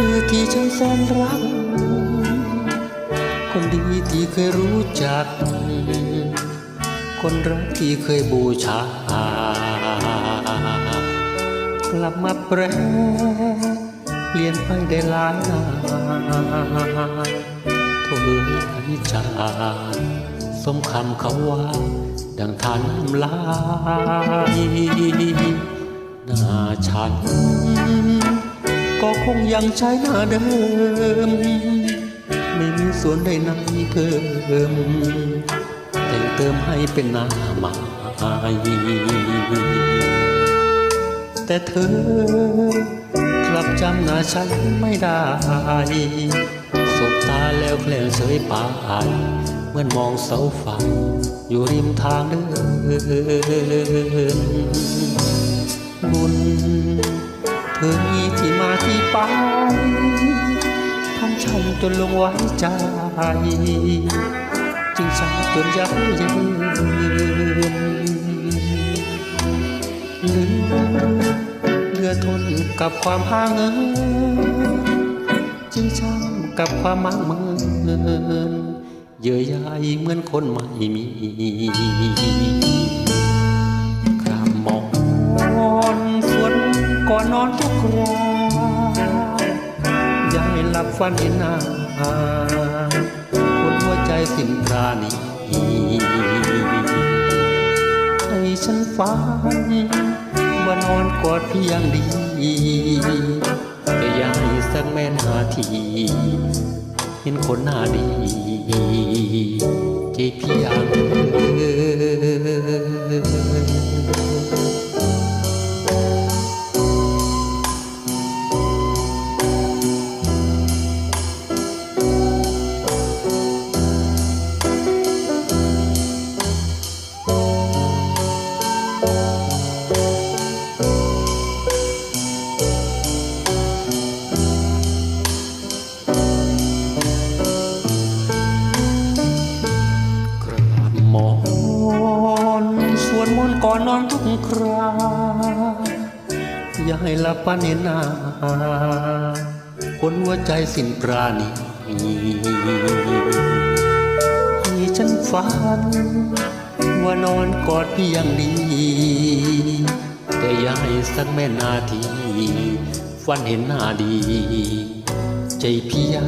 ชื่อที่ฉันแสนรัก คนดีที่เคยรู้จัก คนรักที่เคยบูชา กลับมาแปรเปลี่ยนไปได้หลายนานโทษเอ้ยจาสมคำเขาว่า ดังทานน้ำลายหน้าฉัน ก็คงยังใช้หน้าเดิม ไม่มีส่วนใดไหนเพิ่มแต่งเติมให้เป็นหน้าใหม่แต่เธอกลับจำหน้าฉันไม่ได้สบตาแล้วแกล้งเฉยไปเหมือนมองเสาไฟอยู่ริมทางเดิน ไปทำฉันจนลงไว้ใจจึงช้าจนยับเยินเหลือเหลือทนกับความห่างเหินจึงช้ำกับความมั่งเมินเยื่อใยเหมือนคนไม่มีกราบหมอนสวดก่อนนอนทุกคราอย่าให้หลับฝันเห็นหน้าคนหัวใจสิ้นราณีให้ฉันฝันว่านอนกอดเพียงดีแต่ย่าให้สักแม่นาที เห็นคนหน้าดีใจเพียง อนนอนทุกคราอย่าให้ลับปันเนน้าคนหัวใจสิ้นปราณีให้ฉันฝัน ว่านอนกอดพี่อย่างดีแต่อย่าให้สักแม่นาทีฝันเห็นหน้าดี ใจพียง